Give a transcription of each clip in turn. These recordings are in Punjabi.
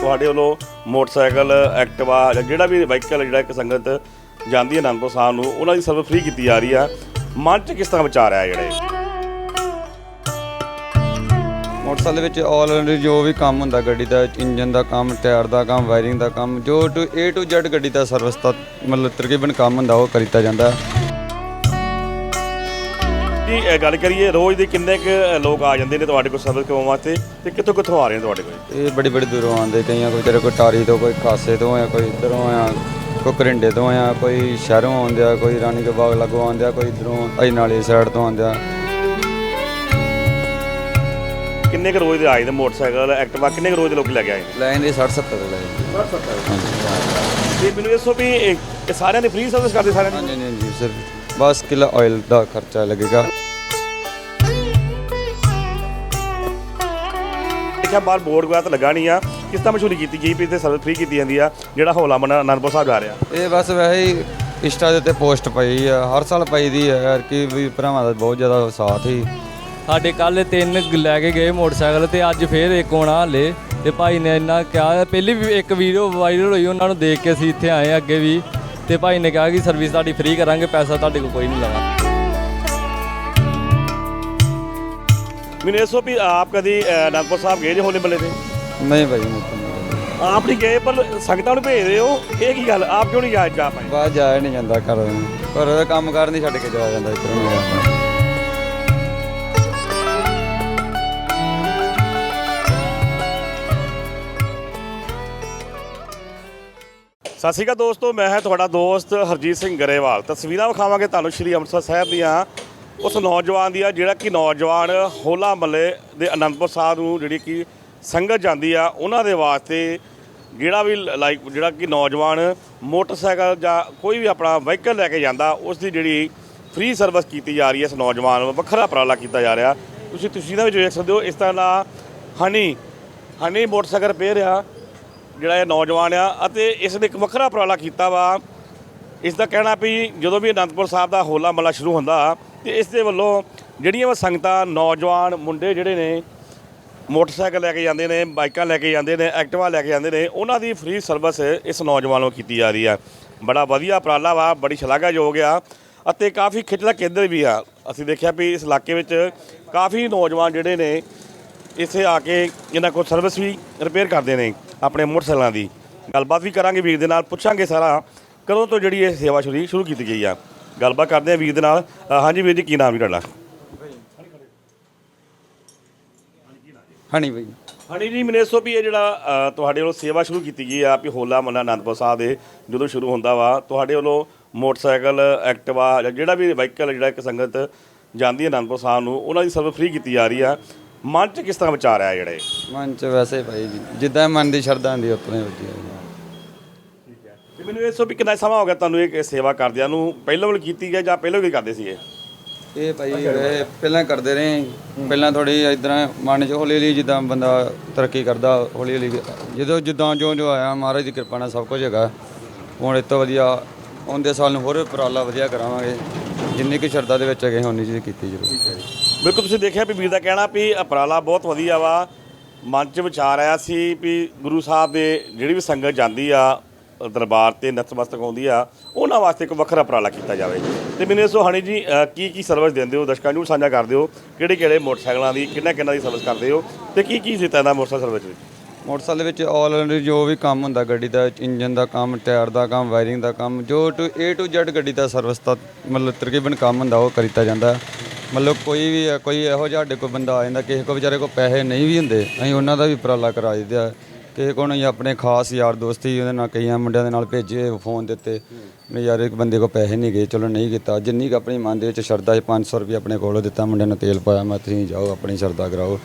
ਤੁਹਾਡੇ ਵੱਲੋਂ ਮੋਟਰਸਾਈਕਲ, ਐਕਟਿਵਾ ਜਾਂ ਜਿਹੜਾ ਵੀ ਵਾਹੀਕਲ, ਜਿਹੜਾ ਇੱਕ ਸੰਗਤ ਜਾਂਦੀ ਹੈ ਅਨੰਦਪੁਰ ਸਾਹਿਬ ਨੂੰ, ਉਹਨਾਂ ਦੀ ਸਰਵਿਸ ਫ੍ਰੀ ਕੀਤੀ ਜਾ ਰਹੀ ਆ। ਮਨ 'ਚ ਕਿਸ ਤਰ੍ਹਾਂ ਵਿਚਾਰ ਆ ਜਿਹੜੇ? ਮੋਟਰਸਾਈਕਲ ਦੇ ਵਿੱਚ ਆਲ ਜੋ ਵੀ ਕੰਮ ਹੁੰਦਾ, ਗੱਡੀ ਦਾ ਇੰਜਨ ਦਾ ਕੰਮ, ਟਾਇਰ ਦਾ ਕੰਮ ਵਾਇਰਿੰਗ ਦਾ ਕੰਮ, ਜੋ ਟੂ A ਟੂ Z ਗੱਡੀ ਦਾ ਸਰਵਿਸ ਦਾ ਮਤਲਬ ਤਕਰੀਬਨ ਕੰਮ ਹੁੰਦਾ, ਉਹ ਕਰੀਤਾ ਜਾਂਦਾ। ਜੀ ਇਹ ਗੱਲ ਕਰੀਏ ਰੋਜ਼ ਦੇ ਕਿੰਨੇ ਕੁ ਲੋਕ ਆ ਜਾਂਦੇ ਨੇ ਤੁਹਾਡੇ ਕੋਲ ਸਰਵਿਸ ਕਰਵਾਉਣ ਵਾਸਤੇ ਤੇ ਕਿੱਥੋਂ ਕਿੱਥੋਂ ਆ ਰਹੇ ਨੇ ਤੁਹਾਡੇ ਕੋਲ? ਇਹ ਬੜੀ ਬੜੀ ਦੂਰੋਂ ਆਉਂਦੇ ਕਈਆਂ ਕੋਈ ਤੇਰੇ ਕੋਈ ਟਾਰੀ ਤੋਂ ਕੋਈ ਖਾਸੇ ਤੋਂ ਆ ਕੋਈ ਇਧਰੋਂ ਆ ਕੋਈ ਕਰਿੰਡੇ ਤੋਂ ਆ ਕੋਈ ਸ਼ਹਿਰੋਂ ਆਉਂਦੇ ਆ ਕੋਈ ਰਾਣੀ ਕੇ ਬਾਗ ਲੱਗੋਂ ਆਉਂਦੇ ਆ ਕੋਈ ਇਧਰੋਂ ਅਈ ਨਾਲੇ ਸਾਈਡ ਤੋਂ ਆਉਂਦੇ ਆ। ਕਿੰਨੇ ਕੁ ਰੋਜ਼ ਦੇ ਆਏ ਨੇ ਮੋਟਰਸਾਈਕਲ ਐਕਟਿਵਾ ਕਿੰਨੇ ਕੁ ਰੋਜ਼ ਦੇ ਲੋਕ ਲੈ ਕੇ ਆਏ ਨੇ? ਲਾਈਨ ਦੀ 60 70 ਦੇ ਲਾਈਨ ਤੇ ਮੈਨੂੰ ਦੱਸੋ ਵੀ ਇਹ ਇਹ ਸਾਰਿਆਂ ਦੀ ਫ੍ਰੀ ਸਰਵਿਸ ਕਰਦੇ ਸਾਰਿਆਂ ਦੀ? ਹਾਂਜੀ ਹਾਂਜੀ ਹਾਂਜੀ ਸਿਰਫ ਬਸ ਕਿਲਾ ਆਇਲ ਦਾ ਖਰਚਾ ਲੱਗੇਗਾ। ਦੇਖਿਆ ਬਾਹਰ ਬੋਰਡ ਵਗੈਰਾ ਤਾਂ ਲੱਗਾ ਨਹੀਂ ਆ। ਕਿਸ ਤਰ੍ਹਾਂ ਮਸ਼ਹੂਰੀ ਕੀਤੀ ਗਈ ਵੀ ਇੱਥੇ ਸਰਵਿਸ ਫ੍ਰੀ ਕੀਤੀ ਜਾਂਦੀ ਆ ਜਿਹੜਾ ਹੌਲਾ ਮਨਾ ਅਨੰਦਪੁਰ ਸਾਹਿਬ ਜਾ ਰਿਹਾ? ਇਹ ਬਸ ਵੈਸੇ ਹੀ ਇੰਸਟਾ ਦੇ ਉੱਤੇ ਪੋਸਟ ਪਈ ਆ ਹਰ ਸਾਲ ਪਈ ਦੀ ਹੈ ਯਾਰ ਕਿ ਵੀ ਭਰਾਵਾਂ ਦਾ ਬਹੁਤ ਜ਼ਿਆਦਾ ਸਾਥ ਹੀ। ਸਾਡੇ ਕੱਲ ਤਿੰਨ ਲੈ ਕੇ ਗਏ ਮੋਟਰਸਾਈਕਲ ਤੇ ਅੱਜ ਫੇਰ ਇੱਕ ਹੋਣਾ ਹਲੇ। ਤੇ ਭਾਈ ਨੇ ਇੰਨਾ ਕਿਹਾ ਪਹਿਲੀ ਵੀ ਇੱਕ ਵੀਡੀਓ ਵਾਇਰਲ ਹੋਈ ਉਹਨਾਂ ਨੂੰ ਦੇਖ ਕੇ ਅਸੀਂ ਇੱਥੇ ਆਏ ਅੱਗੇ ਵੀ। ਤੇ ਭਾਈ ਨੇ ਕਿਹਾ ਕਿ ਸਰਵਿਸ ਤੁਹਾਡੀ ਫ੍ਰੀ ਕਰਾਂਗੇ ਪੈਸਾ ਤੁਹਾਡੇ ਕੋਲ ਕੋਈ ਨਹੀਂ ਲਵਾਂਗੇ। ਮੈਨੂੰ ਦੱਸੋ ਵੀ ਆਪ ਕਦੀ ਅਨੰਦਪੁਰ ਸਾਹਿਬ ਗਏ ਜੇ ਹੋਲੇ ਮੱਲੇ ਤੇ? ਨਹੀਂ ਭਾਈ ਆਪ ਨਹੀਂ ਗਏ ਪਰ ਸੰਗਤਾਂ ਨੂੰ ਭੇਜ ਰਹੇ ਹੋ ਇਹ ਕੀ ਗੱਲ? ਆਪ ਕਿਉਂ ਨਹੀਂ ਜਾ ਜਾ ਪਾਏ? ਬਾਹਰ ਜਾਇਆ ਨਹੀਂ ਜਾਂਦਾ ਘਰ। ਘਰ ਦਾ ਕੰਮ ਕਾਰ ਨਹੀਂ ਛੱਡ ਕੇ ਜਾਇਆ ਜਾਂਦਾ ਇੱਧਰੋਂ ਨਹੀਂ ਜਾਂਦਾ ਸਤਿ ਸ਼੍ਰੀ ਅਕਾਲ ਦੋਸਤੋ, ਮੈਂ ਹਾਂ ਤੁਹਾਡਾ ਦੋਸਤ ਹਰਜੀਤ ਸਿੰਘ ਗਰੇਵਾਲ। ਤਸਵੀਰਾਂ ਵਿਖਾਵਾਂਗੇ ਤੁਹਾਨੂੰ ਸ਼੍ਰੀ ਅੰਮ੍ਰਿਤਸਰ ਸਾਹਿਬ ਦੀਆਂ। ਉਸ ਨੌਜਵਾਨ ਦੀਆਂ ਜਿਹੜਾ ਕਿ ਨੌਜਵਾਨ ਹੋਲਾ ਮੱਲੇ ਦੇ ਅਨੰਦਪੁਰ ਸਾਹਿਬ ਨੂੰ ਜਿਹੜੀ ਕਿ ਸੰਗਤ ਜਾਂਦੀ ਆ, ਉਹਨਾਂ ਦੇ ਵਾਸਤੇ ਜਿਹੜਾ ਵੀ ਲਾਈਕ ਜਿਹੜਾ ਕਿ ਨੌਜਵਾਨ ਮੋਟਰਸਾਈਕਲ ਜਾਂ ਕੋਈ ਵੀ ਆਪਣਾ ਵਹੀਕਲ ਲੈ ਕੇ ਜਾਂਦਾ, ਉਸ ਦੀ ਜਿਹੜੀ ਫ੍ਰੀ ਸਰਵਿਸ ਕੀਤੀ ਜਾ ਰਹੀ ਹੈ ਇਸ ਨੌਜਵਾਨ ਨੂੰ, ਵੱਖਰਾ ਉਪਰਾਲਾ ਕੀਤਾ ਜਾ ਰਿਹਾ। ਤੁਸੀਂ ਤੁਸੀਂ ਦਾ ਵਿੱਚ ਵੇਖ ਸਕਦੇ ਹੋ, ਇਸ ਤਰ੍ਹਾਂ ਦਾ ਹਨੀ ਹਨੀ ਮੋਟਰਸਾਈਕਲ ਰਿਪੇਅਰ ਆ। ਜਿਹੜਾ ਇਹ ਨੌਜਵਾਨ ਆ ਅਤੇ ਇਸ ਨੇ ਇੱਕ ਵੱਖਰਾ ਉਪਰਾਲਾ ਕੀਤਾ ਵਾ। ਇਸ ਦਾ ਕਹਿਣਾ ਵੀ ਜਦੋਂ ਵੀ ਅਨੰਦਪੁਰ ਸਾਹਿਬ ਦਾ ਹੋਲਾ ਮਹੱਲਾ ਸ਼ੁਰੂ ਹੁੰਦਾ ਤੇ ਇਸ ਦੇ ਵੱਲੋਂ ਜਿਹੜੀਆਂ ਵਾ ਸੰਗਤਾਂ, ਨੌਜਵਾਨ ਮੁੰਡੇ ਜਿਹੜੇ ਨੇ, ਮੋਟਰਸਾਈਕਲ ਲੈ ਕੇ ਜਾਂਦੇ ਨੇ, ਬਾਈਕਾਂ ਲੈ ਕੇ ਜਾਂਦੇ ਨੇ, ਐਕਟਿਵਾ ਲੈ ਕੇ ਜਾਂਦੇ ਨੇ, ਉਹਨਾਂ ਦੀ ਫ੍ਰੀ ਸਰਵਿਸ ਇਸ ਨੌਜਵਾਨ ਨੂੰ ਕੀਤੀ ਜਾ ਰਹੀ ਆ। ਬੜਾ ਵਧੀਆ ਉਪਰਾਲਾ ਵਾ, ਬੜੀ ਸ਼ਲਾਘਾਯੋਗ ਆ ਅਤੇ ਕਾਫੀ ਖਿੱਚ ਕੇਂਦਰ ਵੀ ਆ। ਅਸੀਂ ਦੇਖਿਆ ਵੀ ਇਸ ਇਲਾਕੇ ਵਿੱਚ ਕਾਫੀ ਨੌਜਵਾਨ ਜਿਹੜੇ ਨੇ, ਇੱਥੇ ਆ ਕੇ ਇਹਨਾਂ ਕੋਲ ਸਰਵਿਸ ਵੀ ਰਿਪੇਅਰ ਕਰਦੇ ਨੇ। ਆਪਣੇ ਮੋਟਰਸਾਈਕਲਾਂ ਦੀ। ਗੱਲਬਾਤ ਵੀ ਕਰਾਂਗੇ ਵੀਰ ਦੇ ਨਾਲ ਪੁੱਛਾਂਗੇ ਸਾਰਾ। ਕਦੋਂ ਤੋਂ ਜਿਹੜੀ ਇਹ ਸੇਵਾ ਸ਼ੁਰੂ ਸ਼ੁਰੂ ਕੀਤੀ ਗਈ ਆ? ਗੱਲਬਾਤ ਕਰਦੇ ਆ ਵੀਰ ਦੇ ਨਾਲ। ਅ, ਹਾਂਜੀ ਵੀਰ ਜੀ ਕੀ ਨਾਮ ਜੀ ਤੁਹਾਡਾ? ਹਣੀ ਭਾਈ ਹਾਂਜੀ ਜੀ ਮੈਨੂੰ ਦੱਸੋ ਵੀ ਇਹ ਜਿਹੜਾ ਅ, ਤੁਹਾਡੇ ਵੱਲੋਂ ਸੇਵਾ ਸ਼ੁਰੂ ਕੀਤੀ ਗਈ ਆ ਵੀ ਹੋਲਾ ਮਹੱਲਾ ਅਨੰਦਪੁਰ ਸਾਹਿਬ ਦੇ ਜਦੋਂ ਸ਼ੁਰੂ ਹੁੰਦਾ ਵਾ ਤੁਹਾਡੇ ਵੱਲੋਂ ਮੋਟਰਸਾਈਕਲ ਐਕਟਿਵਾ ਜਾਂ ਜਿਹੜਾ ਵੀ ਵਾਹੀਕਲ ਜਿਹੜਾ ਇੱਕ ਸੰਗਤ ਜਾਂਦੀ ਹੈ ਅਨੰਦਪੁਰ ਸਾਹਿਬ ਨੂੰ ਉਹਨਾਂ ਦੀ ਸਰਵਿਸ ਫ੍ਰੀ ਕੀਤੀ ਜਾ ਰਹੀ ਆ। ਮਨ 'ਚ ਕਿਸ ਤਰ੍ਹਾਂ ਵਿਚਾਰ ਆ ਜਿਹੜੇ? ਮਨ ਚ ਵੈਸੇ ਭਾਈ ਜੀ ਜਿੱਦਾਂ ਮਨ ਦੀ ਸ਼ਰਧਾ ਹੁੰਦੀ ਉਤਨੇ ਵਧੀਆ ਜੀ। ਤੇ ਮੈਨੂੰ ਇਹ ਦੱਸੋ ਵੀ ਕਿੰਨਾ ਸਮਾਂ ਹੋ ਗਿਆ ਤੁਹਾਨੂੰ ਇਹ ਸੇਵਾ ਕਰਦਿਆਂ ਨੂੰ? ਪਹਿਲਾਂ ਵੀ ਕੀਤੀ ਗਿਆ ਜਾਂ ਪਹਿਲਾਂ ਵੀ ਕਰਦੇ ਸੀਗੇ? ਇਹ ਭਾਈ ਇਹ ਪਹਿਲਾਂ ਕਰਦੇ ਰਹੇ। ਪਹਿਲਾਂ ਥੋੜੀ ਇਦਾਂ ਮਨ ਚ ਹੌਲੀ ਹੌਲੀ ਜਿੱਦਾਂ ਬੰਦਾ ਤਰੱਕੀ ਕਰਦਾ ਹੌਲੀ ਹੌਲੀ ਜਦੋਂ ਜਿੱਦਾਂ ਜੋ ਜੋ ਆਇਆ ਮਹਾਰਾਜ ਦੀ ਕਿਰਪਾ ਨਾਲ ਸਭ ਕੁਝ ਹੈਗਾ। ਹੁਣ ਇਹ ਤੋਂ ਵਧੀਆ ਆਉਂਦੇ ਸਾਲ ਨੂੰ ਹੋਰ ਉਪਰਾਲਾ ਵਧੀਆ ਕਰਾਵਾਂਗੇ। ਜਿੰਨੀ ਕੁ ਸ਼ਰਧਾ ਦੇ ਵਿੱਚ ਹੈਗੇ, ਉਨੀ ਚੀਜ਼ ਕੀਤੀ ਜ਼ਰੂਰ। ਬਿਲਕੁਲ ਤੁਸੀਂ ਦੇਖਿਆ ਵੀ ਵੀਰ ਦਾ ਕਹਿਣਾ ਵੀ ਉਪਰਾਲਾ ਬਹੁਤ ਵਧੀਆ ਵਾ। ਮਨ 'ਚ ਵਿਚਾਰ ਆਇਆ ਸੀ ਵੀ ਗੁਰੂ ਸਾਹਿਬ ਦੇ ਜਿਹੜੀ ਵੀ ਸੰਗਤ ਜਾਂਦੀ ਆ, ਦਰਬਾਰ ਤੇ ਨਤਮਸਤਕ ਆਉਂਦੀ ਆ, ਉਹਨਾਂ ਵਾਸਤੇ ਇੱਕ ਵੱਖਰਾ ਉਪਰਾਲਾ ਕੀਤਾ ਜਾਵੇ। ਤੇ ਮੈਨੂੰ ਦੱਸੋ ਹਣੀ ਜੀ ਕੀ ਕੀ ਸਰਵਿਸ ਦਿੰਦੇ ਹੋ? ਦਰਸ਼ਕਾਂ ਨੂੰ ਸਾਂਝਾ ਕਰਦੇ ਹੋ ਕਿਹੜੇ ਕਿਹੜੇ ਮੋਟਰਸਾਈਕਲਾਂ ਦੀ ਕਿੰਨਾ ਕਿੰਨਾ ਦੀ ਸਰਵਿਸ ਕਰਦੇ ਹੋ? ਤੇ ਕੀ ਕੀ ਦਿੱਤਾ ਇਹਦਾ ਮੋਟਰਸਾਈਕਲ ਸਰਵਿਸ ਵਿੱਚ? ਮੋਟਰਸਾਈਕਲ ਦੇ ਵਿੱਚ ਆਲ ਜੋ ਵੀ ਕੰਮ ਹੁੰਦਾ, ਗੱਡੀ ਦਾ ਇੰਜਨ ਦਾ ਕੰਮ, ਟਾਇਰ ਦਾ ਕੰਮ ਵਾਇਰਿੰਗ ਦਾ ਕੰਮ, ਜੋ ਟੂ A ਟੂ Z ਗੱਡੀ ਦਾ ਸਰਵਿਸ ਦਾ ਮਤਲਬ ਤਕਰੀਬਨ ਕੰਮ ਹੁੰਦਾ, ਉਹ ਕਰੀਤਾ ਜਾਂਦਾ। ਮਤਲਬ ਕੋਈ ਵੀ, ਕੋਈ ਇਹੋ ਜਿਹਾ ਸਾਡੇ ਕੋਲ ਬੰਦਾ ਆ ਜਾਂਦਾ, ਕਿਸੇ ਕੋ ਵਿਚਾਰੇ ਕੋ ਪੈਸੇ ਨਹੀਂ ਵੀ ਹੁੰਦੇ, ਅਸੀਂ ਉਹਨਾਂ ਦਾ ਵੀ ਉਪਰਾਲਾ ਕਰਾ ਦਿੰਦੇ ਕਿਸੇ ਕੋਲ ਨਹੀਂ, ਆਪਣੇ ਖਾਸ ਯਾਰ ਦੋਸਤ ਹੀ ਉਹਦੇ ਨਾਲ, ਕਈਆਂ ਮੁੰਡਿਆਂ ਦੇ ਨਾਲ ਭੇਜੇ ਫੋਨ ਦਿੱਤੇ ਵੀ ਯਾਰ ਇੱਕ ਬੰਦੇ ਕੋ ਪੈਸੇ ਨਹੀਂ ਗਏ, ਚਲੋ ਨਹੀਂ ਕੀਤਾ। ਜਿੰਨੀ ਕੁ ਆਪਣੀ ਮਨ ਦੇ ਵਿੱਚ ਸ਼ਰਧਾ ਹੈ 500 ਰੁਪਏ ਆਪਣੇ ਕੋਲੋਂ ਦਿੱਤਾ ਮੁੰਡਿਆਂ ਨੂੰ ਤੇਲ ਪਾਇਆ, ਮੈਂ ਤੁਸੀਂ ਜਾਓ, ਆਪਣੀ ਸ਼ਰਧਾ ਕਰਾਓ।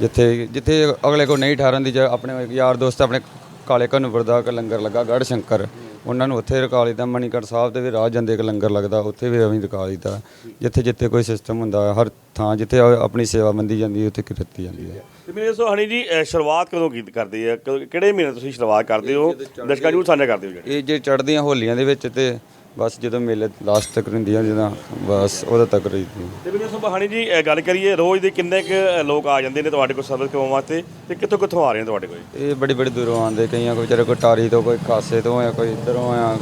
ਜਿੱਥੇ ਜਿੱਥੇ ਅਗਲੇ ਕੋ ਨਹੀਂ ਠਾਰਨ ਦੀ ਜਾਂ ਆਪਣੇ ਯਾਰ ਦੋਸਤ ਆਪਣੇ ਕਾਲੇ ਘਨੁਪੁਰ ਦਾ ਇੱਕ ਲੰਗਰ ਲੱਗਾ ਗੜ ਸ਼ੰਕਰ। ਉਹਨਾਂ ਨੂੰ ਉੱਥੇ ਰਕਾ ਲਈਦਾ ਮਣੀਕਰ ਸਾਹਿਬ ਤੇ ਵੀ ਰਾਹ ਜਾਂਦੇ ਇੱਕ ਲੰਗਰ ਲੱਗਦਾ ਉੱਥੇ ਵੀ ਐਵੇਂ ਰਕਾ ਲਈਦਾ। ਜਿੱਥੇ ਜਿੱਥੇ ਕੋਈ ਸਿਸਟਮ ਹੁੰਦਾ ਹਰ ਥਾਂ ਜਿੱਥੇ ਆਪਣੀ ਸੇਵਾ ਬੰਦੀ ਜਾਂਦੀ ਉੱਥੇ ਕੀਤੀ ਜਾਂਦੀ ਹੈ। ਤੇ ਮੈਨੂੰ ਦੱਸੋ ਹਣੀ ਜੀ ਸ਼ੁਰੂਆਤ ਕਦੋਂ ਕੀਤੀ ਕਰਦੇ ਆ? ਕਿਹੜੇ ਮਹੀਨੇ ਤੁਸੀਂ ਸ਼ੁਰੂਆਤ ਕਰਦੇ ਹੋ? ਦਰਸ਼ਕਾਂ ਨੂੰ ਸਾਂਝਾ ਕਰਦੇ ਹੋ ਜਿਹੜੇ ਇਹ ਜੇ ਚੜ੍ਹਦੀਆਂ ਹੋਲੀਆਂ ਦੇ ਵਿੱਚ ਤੇ ਬਸ ਜਦੋਂ ਮੇਲੇ ਲਾਸਟ ਤੱਕ ਹੁੰਦੀਆਂ ਜਦੋਂ ਬਸ ਉਦੋਂ ਤੱਕ ਰਹੀ ਸੀ ਤੇ ਮੈਨੂੰ ਸੁਭਾਣੀ ਜੀ ਗੱਲ ਕਰੀਏ ਰੋਜ਼ ਦੇ ਕਿੰਨੇ ਕੁ ਲੋਕ ਆ ਜਾਂਦੇ ਨੇ ਤੁਹਾਡੇ ਕੋਲ ਸਰਵਿਸ ਕਰਵਾਉਣ ਵਾਸਤੇ ਤੇ ਕਿੱਥੋਂ ਕਿੱਥੋਂ ਆ ਰਹੇ ਨੇ ਤੁਹਾਡੇ ਕੋਲ? ਇਹ ਬੜੀ ਬੜੀ ਦੂਰੋਂ ਆਉਂਦੇ ਕਈਆਂ ਕੋਈ ਵਿਚਾਰੇ ਕੋਈ ਟਾਰੀ ਤੋਂ ਕੋਈ ਖਾਸੇ ਤੋਂ ਆ ਕੋਈ ਇਧਰੋਂ ਆ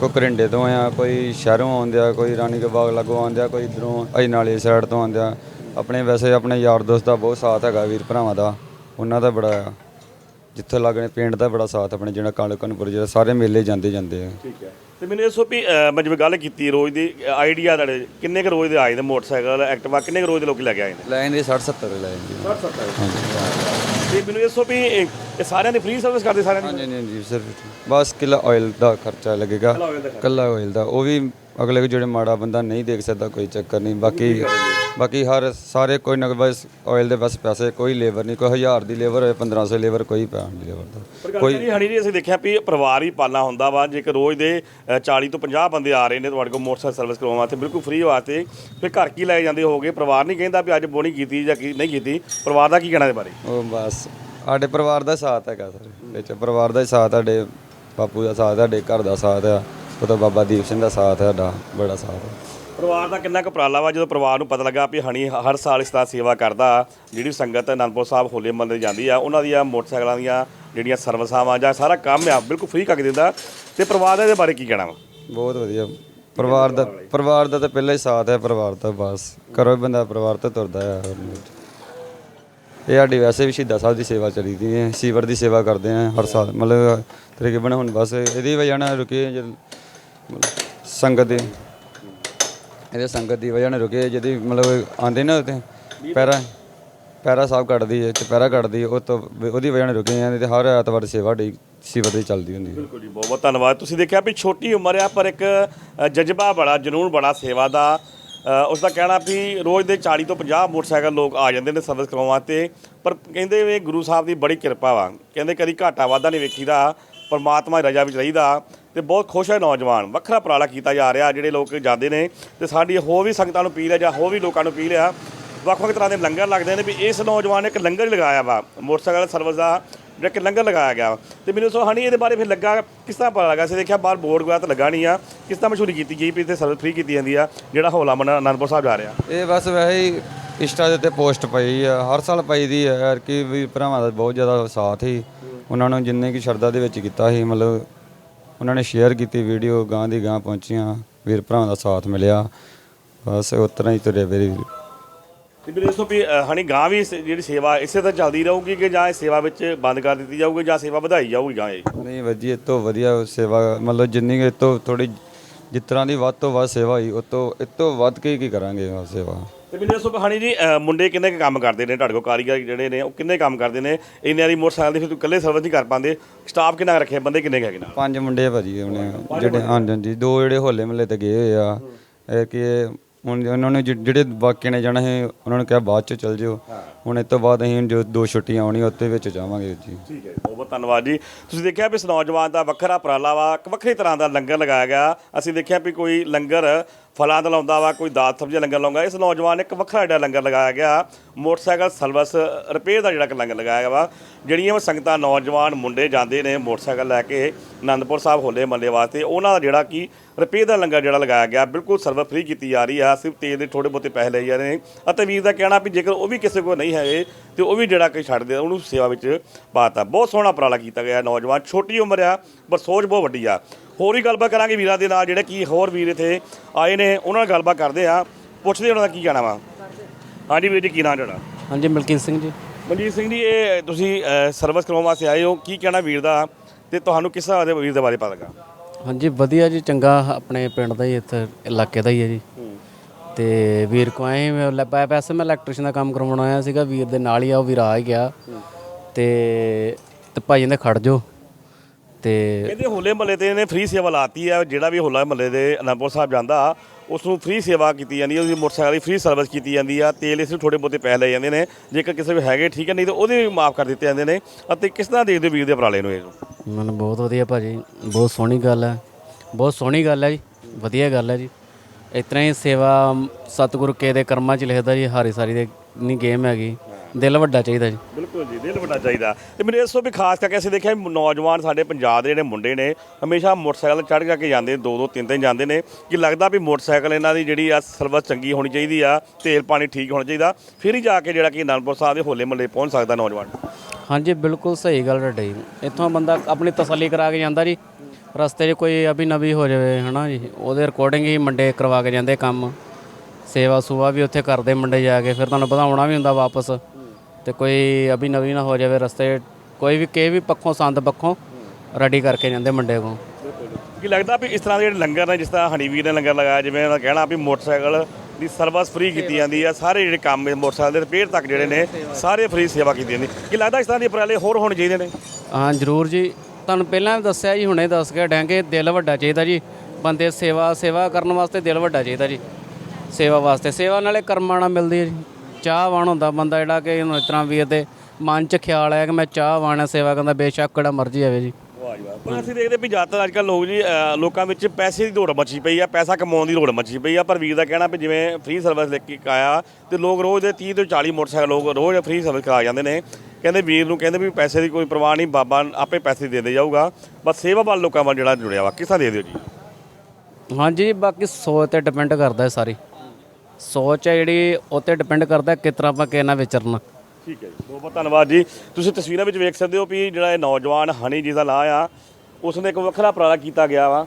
ਕੋਈ ਕਰਿੰਡੇ ਤੋਂ ਆ ਕੋਈ ਸ਼ਹਿਰੋਂ ਆਉਂਦੇ ਆ ਕੋਈ ਰਾਣੀ ਕੇ ਬਾਗ ਲੱਗੋਂ ਆਉਂਦੇ ਆ ਕੋਈ ਇਧਰੋਂ ਅਈ ਨਾਲੇ ਸਾਈਡ ਤੋਂ ਆਉਂਦੇ ਆ। ਆਪਣੇ ਵੈਸੇ ਆਪਣੇ ਯਾਰ ਦੋਸਤ ਦਾ ਬਹੁਤ ਸਾਥ ਹੈਗਾ ਵੀਰ ਭਰਾਵਾਂ ਦਾ ਉਹਨਾਂ ਦਾ ਬੜਾ ਆ। ਜਿੱਥੇ ਲੱਗਣੇ ਪਿੰਡ ਦਾ ਬੜਾ ਸਾਥ ਆਪਣੇ ਜਿਹੜਾ ਕਾਲੂ ਕਨਪੁਰ ਜਿਹੜਾ ਸਾਰੇ ਮੇਲੇ ਜਾਂਦੇ ਜਾਂਦੇ ਆ। ਠੀਕ ਹੈ। ਤੇ ਮੈਨੂੰ ਇਹ ਵੀ ਅਹ, ਮੈਂ ਜਿਵੇਂ ਗੱਲ ਕੀਤੀ ਰੋਜ਼ ਦੀ ਆਈਡੀਆ ਤੁਹਾਡੇ ਕਿੰਨੇ ਕੁ ਰੋਜ਼ ਦੇ ਆਏ ਨੇ ਮੋਟਰਸਾਈਕਲ ਐਕਟਿਵਾ ਕਿੰਨੇ ਕੁ ਰੋਜ਼ ਦੇ ਲੋਕੀ ਲੈ ਕੇ ਆਏ ਨੇ ਲੈ ਜਾਂਦੇ 60 70 ਲੈ ਜਾਂਦੇ ਤੇ ਮੈਨੂੰ ਇਹ ਵੀ ਇਹ ਇਹ ਸਾਰਿਆਂ ਦੀ ਫ੍ਰੀ ਸਰਵਿਸ ਕਰਦੇ ਸਾਰਿਆਂ ਦੀ? ਹਾਂਜੀ ਹਾਂਜੀ ਹਾਂਜੀ ਸਰ। ਬਸ ਕਿਲਾ ਆਇਲ ਦਾ ਖਰਚਾ ਲੱਗੇਗਾ। ਕੱਲਾ ਆਇਲ ਦਾ ਉਹ ਵੀ ਅਗਲੇ ਕੋ ਜਿਹੜੇ ਮਾੜਾ ਬੰਦਾ ਨਹੀਂ ਦੇਖ ਸਕਦਾ ਕੋਈ ਚੱਕਰ ਨਹੀਂ ਬਾਕੀ ਬਾਕੀ ਹਰ ਸਾਰੇ ਕੋਈ ਨਾ ਕੋਈ ਬਸ ਆਇਲ ਦੇ ਬਸ ਪੈਸੇ ਕੋਈ ਲੇਬਰ ਨਹੀਂ ਕੋਈ 1000 ਦੀ ਲੇਬਰ ਹੋਏ 1500 ਲੇਬਰ ਕੋਈ ਪੈਸਾ ਨਹੀਂ ਲੇਬਰ ਦਾ ਕੋਈ ਨਹੀਂ ਹਣੀ ਜੀ ਅਸੀਂ ਦੇਖਿਆ ਵੀ ਪਰਿਵਾਰ ਹੀ ਪਾਲਣਾ ਹੁੰਦਾ ਵਾ ਜੇਕਰ ਰੋਜ਼ ਦੇ ਅ, 40 ਤੋਂ 50 ਬੰਦੇ ਆ ਰਹੇ ਨੇ ਤੁਹਾਡੇ ਕੋਲ ਮੋਟਰਸਾਈਕਲ ਸਰਵਿਸ ਕਰਵਾਉਣ ਵਾਸਤੇ ਬਿਲਕੁਲ ਫ੍ਰੀ ਵਾਸਤੇ ਫਿਰ ਘਰ ਕੀ ਲੈ ਜਾਂਦੇ ਹੋਗੇ? ਪਰਿਵਾਰ ਨਹੀਂ ਕਹਿੰਦਾ ਵੀ ਅੱਜ ਬੋਣੀ ਕੀਤੀ ਜਾਂ ਕੀ ਨਹੀਂ ਕੀਤੀ ਪਰਿਵਾਰ ਦਾ ਕੀ ਕਹਿਣਾ ਦੇ ਬਾਰੇ? ਉਹ ਬਸ ਸਾਡੇ ਪਰਿਵਾਰ ਦਾ ਸਾਥ ਹੈਗਾ ਸਰ ਵਿੱਚ ਪਰਿਵਾਰ ਦਾ ਹੀ ਸਾਥ ਸਾਡੇ ਬਾਪੂ ਦਾ ਸਾਥ ਸਾਡੇ ਘਰ ਦਾ ਸਾਥ ਆ ਉਹ ਤਾਂ ਬਾਬਾ ਦੀਪ ਸਿੰਘ ਦਾ ਸਾਥ ਹੈ ਸਾਡਾ ਬੜਾ ਸਾਥ ਹੈ ਪਰਿਵਾਰ ਦਾ ਕਿੰਨਾ ਕੁ ਉਪਰਾਲਾ ਵਾ? ਜਦੋਂ ਪਰਿਵਾਰ ਨੂੰ ਪਤਾ ਲੱਗਾ ਵੀ ਹਣੀ ਹਰ ਸਾਲ ਇਸ ਤਰ੍ਹਾਂ ਸੇਵਾ ਕਰਦਾ, ਜਿਹੜੀ ਸੰਗਤ ਅਨੰਦਪੁਰ ਸਾਹਿਬ ਹੋਲੇ ਮਹੱਲੇ ਜਾਂਦੀ ਆ, ਉਹਨਾਂ ਦੀਆਂ ਮੋਟਰਸਾਈਕਲਾਂ ਦੀਆਂ ਜਿਹੜੀਆਂ ਸਰਵਿਸਾਂ ਵਾ ਜਾਂ ਸਾਰਾ ਕੰਮ ਆ, ਬਿਲਕੁਲ ਫ੍ਰੀ ਕਰਕੇ ਦਿੰਦਾ। ਤੇ ਪਰਿਵਾਰ ਦਾ ਇਹਦੇ ਬਾਰੇ ਕੀ ਕਹਿਣਾ ਵਾ? ਬਹੁਤ ਵਧੀਆ। ਪਰਿਵਾਰ ਦਾ ਪਰਿਵਾਰ ਦਾ ਤਾਂ ਪਹਿਲਾਂ ਹੀ ਸਾਥ ਹੈ, ਪਰਿਵਾਰ ਦਾ ਬਸ। ਕਰੋ ਬੰਦਾ ਪਰਿਵਾਰ ਤੋਂ ਤੁਰਦਾ ਆ। ਇਹ ਸਾਡੀ ਵੈਸੇ ਵੀ ਸ਼ਹੀਦਾਂ ਸਾਹਿਬ ਦੀ ਸੇਵਾ ਚੱਲੀਦੀ ਹੈ, ਸੀਵਰ ਦੀ ਸੇਵਾ ਕਰਦੇ ਆ ਹਰ ਸਾਲ, ਮਤਲਬ ਤਕਰੀਬਨ ਹੁਣ ਬਸ। ਇਹਦੀ ਵਜ੍ਹਾ ਨਾਲ ਰੁਕੇ ਸੰਗਤ ਦੇ। ਇਹਦੇ ਸੰਗਤ ਦੀ ਵਜ੍ਹਾ ਨਾਲ ਰੁਕੇ ਜਿਹਦੀ ਮਤਲਬ ਆਂਦੇ ਨਾ ਉੱਤੇ ਪੈਰਾ ਪੈਰਾ ਸਾਹਿਬ ਕੱਢਦੀ ਹੈ ਚਪੈਰਾ ਕੱਢਦੀ ਹੈ ਉਹ ਤੋਂ ਉਹਦੀ ਵਜ੍ਹਾ ਨਾਲ ਰੁਕੇ ਆ ਨਹੀਂ ਤੇ ਹਰ ਐਤਵਾਰ ਸੇਵਾ ਡੀ ਸੀਵਰ ਦੀ ਚੱਲਦੀ ਹੁੰਦੀ ਹੈ ਬਿਲਕੁਲ ਜੀ ਬਹੁਤ ਬਹੁਤ ਧੰਨਵਾਦ। ਤੁਸੀਂ ਦੇਖਿਆ ਵੀ ਛੋਟੀ ਉਮਰ ਆ ਪਰ ਇੱਕ ਅ, ਜਜ਼ਬਾ ਬੜਾ ਜਨੂਨ ਬੜਾ ਸੇਵਾ ਦਾ। ਅ, ਉਸ ਦਾ ਕਹਿਣਾ ਵੀ ਰੋਜ਼ ਦੇ 40 ਤੋਂ 50 ਮੋਟਰਸਾਈਕਲ ਲੋਕ ਆ ਜਾਂਦੇ ਨੇ ਸਰਵਿਸ ਕਰਵਾਉਣ ਵਾਸਤੇ ਪਰ ਕਹਿੰਦੇ ਵੀ ਗੁਰੂ ਸਾਹਿਬ ਦੀ ਬੜੀ ਕਿਰਪਾ ਵਾ। ਕਹਿੰਦੇ ਕਦੀ ਘਾਟਾ ਵਾਧਾ ਨਹੀਂ ਵੇਖੀਦਾ। ਪਰਮਾਤਮਾ ਦੀ ਰਜ਼ਾ ਵਿੱਚ ਰਹੀਦਾ ਤੇ ਬਹੁਤ ਖੁਸ਼ ਹੈ ਨੌਜਵਾਨ। ਵੱਖਰਾ ਉਪਰਾਲਾ ਕੀਤਾ ਜਾ ਰਿਹਾ, ਜਿਹੜੇ ਲੋਕ ਜਾਂਦੇ ਨੇ ਤੇ ਸਾਡੀ ਹੋਰ ਵੀ ਸੰਗਤਾਂ ਨੂੰ ਅਪੀਲ ਹੈ ਜਾਂ ਹੋਰ ਵੀ ਲੋਕਾਂ ਨੂੰ ਅਪੀਲ ਆ ਵੱਖ ਵੱਖ ਤਰ੍ਹਾਂ ਦੇ ਲੰਗਰ ਲੱਗਦੇ ਨੇ ਵੀ ਇਸ ਨੌਜਵਾਨ ਨੇ ਇੱਕ ਲੰਗਰ ਲਗਾਇਆ ਵਾ, ਮੋਟਰਸਾਈਕਲ ਸਰਵਿਸ ਦਾ, ਜਿਹੜਾ ਕਿ ਲੰਗਰ ਲਗਾਇਆ ਗਿਆ ਵਾ। ਤੇ ਮੈਨੂੰ ਸੋ ਹਣੀ ਇਹਦੇ ਬਾਰੇ ਫਿਰ ਲੱਗਾ, ਕਿਸ ਤਰ੍ਹਾਂ ਪਤਾ ਲੱਗਾ? ਸੀ ਦੇਖਿਆ ਬਾਹਰ ਬੋਰਡ ਵਗੈਰਾ ਤਾਂ ਲੱਗਾ ਨਹੀਂ ਆ, ਕਿਸ ਤਰ੍ਹਾਂ ਮਸ਼ਹੂਰੀ ਕੀਤੀ ਗਈ ਵੀ ਇੱਥੇ ਸਰਵਿਸ ਫ੍ਰੀ ਕੀਤੀ ਜਾਂਦੀ ਆ, ਜਿਹੜਾ ਹੋਲਾ ਮਨ ਅਨੰਦਪੁਰ ਸਾਹਿਬ ਜਾ ਰਿਹਾ? ਇਹ ਬਸ ਵੈਸੇ ਹੀ ਇੰਸਟਾ ਦੇ ਉੱਤੇ ਪੋਸਟ ਪਈ ਆ, ਹਰ ਸਾਲ ਪਈ ਦੀ ਹੈ ਕਿ ਵੀ ਭਰਾਵਾਂ ਦਾ ਬਹੁਤ ਜ਼ਿਆਦਾ ਸਾਥ ਹੀ। ਉਹਨਾਂ ਨੂੰ ਜਿੰਨੇ ਕੀ ਸ਼ਰਧਾ ਦੇ ਵਿੱਚ ਕੀਤਾ ਸੀ ਮਤਲਬ ਉਹਨਾਂ ਨੇ ਸ਼ੇਅਰ ਕੀਤੀ ਵੀਡੀਓ ਗਾਂ ਦੀ ਗਾਂ ਪਹੁੰਚੀਆਂ ਵੀਰ ਭਰਾਵਾਂ ਦਾ ਸਾਥ ਮਿਲਿਆ। ਬਸ ਤਰ੍ਹਾਂ ਹੀ ਤੁਰੇ ਵੀਰ। ਤੇ ਵੀ ਅ, ਹਣੀ ਗਾਂ ਵੀ ਇਸ- ਜਿਹੜੀ ਸੇਵਾ ਇਸੇ ਤਰ੍ਹਾਂ ਚੱਲਦੀ ਰਹੂਗੀ ਕਿ ਜਾਂ ਇਹ ਸੇਵਾ ਵਿੱਚ ਬੰਦ ਕਰ ਦਿੱਤੀ ਜਾਊਗੀ ਜਾਂ ਸੇਵਾ ਵਧਾਈ ਜਾਊਗੀ ਗਾਂ ਇਹ? ਨਹੀਂ ਵਧੀਆ ਇਹ ਤੋਂ ਵਧੀਆ ਸੇਵਾ ਮਤਲਬ ਜਿੰਨੀ ਕੁ ਇਹ ਤੋਂ ਥੋੜੀ ਜਿਸ ਤਰ੍ਹਾਂ ਦੀ ਵੱਧ ਤੋਂ ਵੱਧ ਸੇਵਾ ਹੋਈ ਉਹ ਤੋਂ ਇਹ ਤੋਂ ਵੱਧ ਕੇ ਕੀ ਕਰਾਂਗੇ ਉਹ ਸੇਵਾ? ਤੇ ਮੈਨੂੰ ਦੱਸੋ ਹਣੀ ਜੀ ਅ, ਮੁੰਡੇ ਕਿੰਨੇ ਕੁ ਕੰਮ ਕਰਦੇ ਨੇ? ਤੁਹਾਡੇ ਕੋਲ ਕਾਰੀਗਰ ਜਿਹੜੇ ਨੇ ਉਹ ਕਿੰਨੇ ਕੰਮ ਕਰਦੇ ਨੇ? ਇੰਨੇ ਵਾਲੀ ਮੋਟਰਸਾਈਕਲ ਦੀ ਫਿਰ ਤੂੰ ਇਕੱਲੇ ਸਰਵਿਸ ਨਹੀਂ ਕਰ ਪਾਉਂਦੇ। ਸਟਾਫ ਕਿੰਨਾ ਰੱਖਿਆ ਬੰਦੇ? ਕਿੰਨੇ ਕੁ ਹੈਗੇ ਨਾਲ? ਪੰਜ ਮੁੰਡੇ ਆ ਭਾਜੀ ਉਹਨੇ। ਜਿਹੜੇ ਹਾਂਜੀ ਹਾਂਜੀ। ਦੋ ਜਿਹੜੇ ਹੋਲੇ ਮਹੱਲੇ ਤੇ ਗਏ ਹੋਏ ਆ। ਇਹ ਕਿ ਹੁਣ ਉਹਨਾਂ ਨੇ ਜਿ- ਜਿਹੜੇ ਬਾਕੀ ਨੇ ਜਾਣਾ ਹੈ ਉਹਨਾਂ ਨੂੰ ਕਿਹਾ ਬਾਅਦ ਚ ਚੱਲ ਜਿਓ। ਹੁਣ ਇਸ ਤੋਂ ਬਾਅਦ ਅਸੀਂ ਜੋ ਦੋ ਛੁੱਟੀਆਂ ਆਉਣੀਆਂ ਉੱਤੇ ਵਿੱਚ ਜਾਵਾਂਗੇ ਜੀ। ਠੀਕ ਹੈ ਬਹੁਤ ਬਹੁਤ ਧੰਨਵਾਦ ਜੀ। ਤੁਸੀਂ ਦੇਖਿਆ ਵੀ ਇਸ ਨੌਜਵਾਨ ਦਾ ਵੱਖਰਾ ਉਪਰਾਲਾ ਵਾ ਇੱਕ ਵੱਖਰੀ ਤਰ੍ਹਾਂ ਦਾ ਲੰਗਰ ਲਗਾਇਆ ਗਿਆ। ਅਸੀਂ ਦੇਖਿਆ ਵੀ ਕੋਈ ਲੰਗਰ ਫਲਾਂ ਦਾ ਲਾਉਂਦਾ ਵਾ, ਕੋਈ ਦਾਤ ਸਬਜ਼ੀ ਲੰਗਰ ਲਾਉਂਦਾ। ਇਸ ਨੌਜਵਾਨ ਨੇ ਇੱਕ ਵੱਖਰਾ ਜਿਹੜਾ ਲੰਗਰ ਲਗਾਇਆ ਗਿਆ। ਮੋਟਰਸਾਈਕਲ ਸਰਵਿਸ ਰਿਪੇਅਰ ਦਾ ਜਿਹੜਾ ਇੱਕ ਲੰਗਰ ਲਗਾਇਆ ਵਾ। ਜਿਹੜੀਆਂ ਵੀ ਸੰਗਤਾਂ, ਨੌਜਵਾਨ ਮੁੰਡੇ ਜਾਂਦੇ ਨੇ ਮੋਟਰਸਾਈਕਲ ਲੈ ਕੇ ਆਨੰਦਪੁਰ ਸਾਹਿਬ ਹੋਲੇ ਮੱਲੇ ਵਾਸਤੇ, ਉਹਨਾਂ ਦਾ ਜਿਹੜਾ ਕੀ ਰਿਪੇਅਰ ਦਾ ਲੰਗਰ ਜਿਹੜਾ ਲਗਾਇਆ ਗਿਆ ਬਿਲਕੁਲ ਸਰਵਿਸ ਫ੍ਰੀ ਕੀਤੀ ਜਾ ਰਹੀ ਆ ਸਿਰਫ ਤੇਲ ਦੇ ਥੋੜੇ ਬਹੁਤੇ ਪੈਸੇ ਲਏ ਜਾ ਰਹੇ ਨੇ। ਅਤੇ ਵੀਰ ਦਾ ਕਹਿਣਾ ਵੀ ਜੇਕਰ ਉਹ ਵੀ ਕਿਸੇ ਕੋਲ ਨਹੀਂ ਹੈਗੇ ਤੇ ਉਹ ਵੀ ਜਿਹੜਾ ਕਿ ਛੱਡ ਦੇ ਉਹਨੂੰ ਸੇਵਾ ਵਿੱਚ ਪਾਤਾ। ਬਹੁਤ ਸੋਹਣਾ ਉਪਰਾਲਾ ਕੀਤਾ ਗਿਆ ਨੌਜਵਾਨ ਛੋਟੀ ਉਮਰ ਆ ਪਰ ਸੋਚ ਬਹੁਤ ਵੱਡੀ ਆ। ਹੋਰ ਵੀ ਗੱਲਬਾਤ ਕਰਾਂਗੇ ਵੀਰਾਂ ਦੇ ਨਾਲ ਜਿਹੜੇ ਕੀ ਹੋਰ ਵੀਰ ਇੱਥੇ ਆਏ ਨੇ ਉਹਨਾਂ ਨਾਲ ਗੱਲਬਾਤ ਕਰਦੇ ਆ ਪੁੱਛਦੇ ਉਹਨਾਂ ਦਾ ਕੀ ਕਹਿਣਾ ਵਾ। ਹਾਂਜੀ ਵੀਰ ਜੀ ਕੀ ਨਾਮ ਤੁਹਾਡਾ? ਹਾਂਜੀ ਮਲਕੀਤ ਸਿੰਘ ਜੀ। ਮਨਜੀਤ ਸਿੰਘ ਜੀ ਇਹ ਤੁਸੀਂ ਸਰਵਿਸ ਕਰਵਾਉਣ ਵਾਸਤੇ ਆਏ ਹੋ। ਕੀ ਕਹਿਣਾ ਵੀਰ ਦਾ? ਤੇ ਤੁਹਾਨੂੰ ਕਿਸ ਤਰ੍ਹਾਂ ਦੇ ਵੀਰ ਦੇ ਬਾਰੇ ਪਤਾ ਲੱਗਾ? ਹਾਂਜੀ, ਵਧੀਆ ਜੀ, ਚੰਗਾ ਆਪਣੇ ਪਿੰਡ ਦਾ ਹੀ, ਇੱਥੇ ਇਲਾਕੇ ਦਾ ਹੀ ਹੈ ਜੀ। ਤੇ ਵੀਰ ਕੋ ਆਏ ਮੈਂ ਵੈਸੇ ਮੈਂ ਇਲੈਕਟ੍ਰੀਸ਼ੀਅਨ ਦਾ ਕੰਮ ਕਰਵਾਉਣ ਆਇਆ ਸੀਗਾ, ਵੀਰ ਦੇ ਨਾਲ ਹੀ ਆ, ਉਹ ਵੀਰ ਆ ਹੀ ਗਿਆ। ਤੇ ਤੇ ਭਾਈ ਕਹਿੰਦੇ ਖੜ ਜੋ ਤੇ ਕਹਿੰਦੇ ਹੋਲੇ ਮਹੱਲੇ ਤੇ ਇਹਨੇ ਫ੍ਰੀ ਸੇਵਾ ਲਾਤੀ ਆ, ਜਿਹੜਾ ਵੀ ਹੋਲਾ ਮਹੱਲੇ ਦੇ ਅਨੰਦਪੁਰ ਸਾਹਿਬ ਜਾਂਦਾ ਉਸ ਨੂੰ ਫ੍ਰੀ ਸੇਵਾ ਕੀਤੀ ਜਾਂਦੀ ਹੈ, ਉਹਦੀ ਮੋਟਰਸਾਈਕਲ ਦੀ ਫ੍ਰੀ ਸਰਵਿਸ ਕੀਤੀ ਜਾਂਦੀ ਆ, ਤੇਲ ਇਸ ਨੂੰ ਥੋੜੇ ਬਹੁਤੇ ਪੈਸੇ ਲਏ ਜਾਂਦੇ ਨੇ, ਜੇਕਰ ਕਿਸੇ ਵੀ ਹੈਗੇ ਠੀਕ ਹੈ, ਨਹੀਂ ਤਾਂ ਉਹਦੇ ਵੀ ਮਾਫ ਕਰ ਦਿੱਤੇ ਜਾਂਦੇ ਨੇ, ਅਤੇ ਕਿਸ ਤਰ੍ਹਾਂ ਦੇਖਦੇ ਵੀਰ ਦੇ ਉਪਰਾਲੇ ਨੂੰ ਇਹ? ਮੈਨੂੰ ਬਹੁਤ ਵਧੀਆ ਭਾਜੀ ਬਹੁਤ ਸੋਹਣੀ ਗੱਲ ਹੈ, ਬਹੁਤ ਸੋਹਣੀ ਗੱਲ ਹੈ ਜੀ, ਵਧੀਆ ਗੱਲ ਹੈ ਜੀ। ਇਸ ਤਰ੍ਹਾਂ ਹੀ ਸੇਵਾ ਸਤਿਗੁਰੂ ਕੇ ਦੇ ਕਰਮਾਂ ਚ ਲਿਖਦਾ ਜੀ, ਹਾਰੀ ਸਾਰੀ ਦੇ ਨਹੀਂ ਗੇਮ ਹੈਗੀ। ਦਿਲ ਵੱਡਾ ਚਾਹੀਦਾ ਜੀ। ਬਿਲਕੁਲ ਜੀ ਦਿਲ ਵੱਡਾ ਚਾਹੀਦਾ। ਤੇ ਮੈਨੂੰ ਇਸ ਤੋਂ ਵੀ ਖਾਸ ਕਰਕੇ ਅਸੀਂ ਦੇਖਿਆ ਵੀ ਨੌਜਵਾਨ ਸਾਡੇ ਪੰਜਾਬ ਦੇ ਜਿਹੜੇ ਮੁੰਡੇ ਨੇ ਹਮੇਸ਼ਾ ਮੋਟਰਸਾਈਕਲ ਚੜ੍ਹ ਜਾ ਕੇ ਜਾਂਦੇ ਦੋ ਦੋ ਤਿੰਨ ਤਿੰਨ ਜਾਂਦੇ ਨੇ। ਕਿ ਲੱਗਦਾ ਵੀ ਮੋਟਰਸਾਈਕਲ ਇਹਨਾਂ ਦੀ ਜਿਹੜੀ ਆ ਸਰਵਿਸ ਚੰਗੀ ਹੋਣੀ ਚਾਹੀਦੀ ਆ ਤੇਲ ਪਾਣੀ ਠੀਕ ਹੋਣਾ ਚਾਹੀਦਾ ਫਿਰ ਹੀ ਜਾ ਕੇ ਜਿਹੜਾ ਕਿ ਅਨੰਦਪੁਰ ਸਾਹਿਬ ਦੇ ਹੋਲੇ ਮਹੱਲੇ ਪਹੁੰਚ ਸਕਦਾ ਨੌਜਵਾਨ। ਹਾਂਜੀ ਬਿਲਕੁਲ ਸਹੀ ਗੱਲ ਤੁਹਾਡੀ। ਇੱਥੋਂ ਬੰਦਾ ਆਪਣੀ ਤਸੱਲੀ ਕਰਾ ਕੇ ਜਾਂਦਾ ਜੀ। ਰਸਤੇ 'ਚ ਕੋਈ ਅਭੀ ਨਵੀ ਹੋ ਜਾਵੇ ਹਨਾ ਜੀ। ਉਹਦੇ ਰਿਕਾਰਡਿੰਗ ਹੀ ਮੰਡੇ ਕਰਵਾ ਕੇ ਜਾਂਦੇ ਕੰਮ। ਸੇਵਾ ਸੁਵਾ ਵੀ ਉੱਥੇ ਕਰਦੇ ਮੰਡੇ ਜਾ ਕੇ ਫਿਰ ਤੁਹਾਨੂੰ ਆਉਣਾ ਵੀ ਹੁੰਦਾ ਵਾਪਸ। ਤੇ ਕੋਈ ਅਭੀ ਨਵੀ ਨਾ ਹੋ ਜਾਵੇ ਰਸਤੇ। ਕੋਈ ਵੀ ਕਿਸੇ ਵੀ ਪੱਖੋਂ ਸੰਦ ਪੱਖੋਂ ਰੈਡੀ ਕਰਕੇ ਜਾਂਦੇ ਮੰਡੇ ਕੋਲ। ਕੀ ਲੱਗਦਾ ਵੀ ਇਸ ਤਰ੍ਹਾਂ ਦੇ ਜਿਹੜੇ ਲੰਗਰ ਨੇ ਜਿਸ ਤਰ੍ਹਾਂ ਹਨੀਵੀਰ ਨੇ ਲੰਗਰ ਲਗਾਇਆ ਜਿਵੇਂ ਉਹਦਾ ਕਹਿਣਾ ਵੀ ਮੋਟਰਸਾਈਕਲ ਦੀ ਸਰਵਿਸ ਫ੍ਰੀ ਕੀਤੀ ਜਾਂਦੀ ਆ ਸਾਰੇ ਜਿਹੜੇ ਕੰਮ ਮੋਟਰਸਾਈਕਲ ਦੇ ਰਿਪੇਅਰ ਤੱਕ ਜਿਹੜੇ ਨੇ ਸਾਰੇ ਫ੍ਰੀ ਸੇਵਾ ਕੀਤੀ ਜਾਂਦੀ। ਕੀ ਲੱਗਦਾ ਇਸ ਤਰ੍ਹਾਂ ਦੇ ਉਪਰਾਲੇ ਹੋਰ ਹੋਣੇ ਚਾਹੀਦੇ ਨੇ? ਹਾਂ ਜ਼ਰੂਰ ਜੀ। ਤੁਹਾਨੂੰ ਪਹਿਲਾਂ ਵੀ ਦੱਸਿਆ ਜੀ ਹੁਣੇ ਦੱਸ ਕੇ ਡੈਂਗੇ ਦਿਲ ਵੱਡਾ ਚਾਹੀਦਾ ਜੀ। ਬੰਦੇ ਸੇਵਾ ਸੇਵਾ ਕਰਨ ਵਾਸਤੇ ਦਿਲ ਵੱਡਾ ਚਾਹੀਦਾ ਜੀ। ਸੇਵਾ ਵਾਸਤੇ ਸੇਵਾ ਨਾਲੇ ਕਰਮਾਂ ਨਾਲ ਮਿਲਦੀ ਹੈ ਜੀ। ਚਾਹਵਾਨ ਹੁੰਦਾ ਬੰਦਾ ਜਿਹੜਾ ਕਿ ਹੁਣ ਇਸ ਤਰ੍ਹਾਂ ਵੀਰ ਦੇ ਮਨ 'ਚ ਖਿਆਲ ਆਇਆ ਕਿ ਮੈਂ ਚਾਹਵਾਨ ਆ ਸੇਵਾ ਕਰਦਾ ਬੇਸ਼ੱਕ ਕਿਹੜਾ ਮਰਜ਼ੀ ਆਵੇ ਜੀ। ਵਾਹ ਜੀ ਵਾਹ। ਪਰ ਅਸੀਂ ਦੇਖਦੇ ਵੀ ਜ਼ਿਆਦਾਤਰ ਅੱਜ ਕੱਲ੍ਹ ਲੋਕ ਜੀ ਅ, ਲੋਕਾਂ ਵਿੱਚ ਪੈਸੇ ਦੀ ਦੌੜ ਮੱਚੀ ਪਈ ਆ ਪੈਸਾ ਕਮਾਉਣ ਦੀ ਦੌੜ ਮੱਚੀ ਪਈ ਆ। ਪਰ ਵੀਰ ਦਾ ਕਹਿਣਾ ਵੀ ਜਿਵੇਂ ਫ੍ਰੀ ਸਰਵਿਸ ਲੈ ਕੇ ਆਇਆ ਤੇ ਲੋਕ ਰੋਜ਼ ਦੇ 30 ਤੋਂ 40 ਮੋਟਰਸਾਈਕਲ ਲੋਕ ਰੋਜ਼ ਫ੍ਰੀ ਸਰਵਿਸ ਕਰਾ ਜਾਂਦੇ ਨੇ। ਕਹਿੰਦੇ ਵੀਰ ਨੂੰ ਕਹਿੰਦੇ ਵੀ ਪੈਸੇ ਦੀ ਕੋਈ ਪਰਵਾਹ ਨਹੀਂ ਬਾਬਾ ਆਪੇ ਪੈਸੇ ਦੇ ਦੇ ਜਾਊਗਾ। ਬਸ ਸੇਵਾ ਵੱਲ ਲੋਕਾਂ ਵੱਲ ਜਿਹੜਾ ਜੁੜਿਆ ਵਾ ਕਿਸਾ ਦੇ ਦਿਓ ਜੀ। ਹਾਂਜੀ ਬਾਕੀ ਸੋਚ ਤੇ ਡਿਪੈਂਡ ਕਰਦਾ ਹੈ ਸਾਰੀ। ਸੋਚ ਹੈ ਜਿਹੜੀ ਉਹ ਤੇ ਡਿਪੈਂਡ ਕਰਦਾ ਕਿਸ ਤਰ੍ਹਾਂ ਆਪਾਂ ਕਿਸੇ ਵਿਚਰਨਾ। ਠੀਕ ਹੈ ਜੀ, ਬਹੁਤ ਬਹੁਤ ਧੰਨਵਾਦ ਜੀ। ਤੁਸੀਂ ਤਸਵੀਰਾਂ ਵਿੱਚ ਵੇਖ ਸਕਦੇ ਹੋ ਵੀ ਜਿਹੜਾ ਇਹ ਨੌਜਵਾਨ ਹਨੀ ਜੀ ਦਾ ਨਾਂ ਆ ਉਸ ਨੇ ਇੱਕ ਵੱਖਰਾ ਉਪਰਾਲਾ ਕੀਤਾ ਗਿਆ ਵਾ।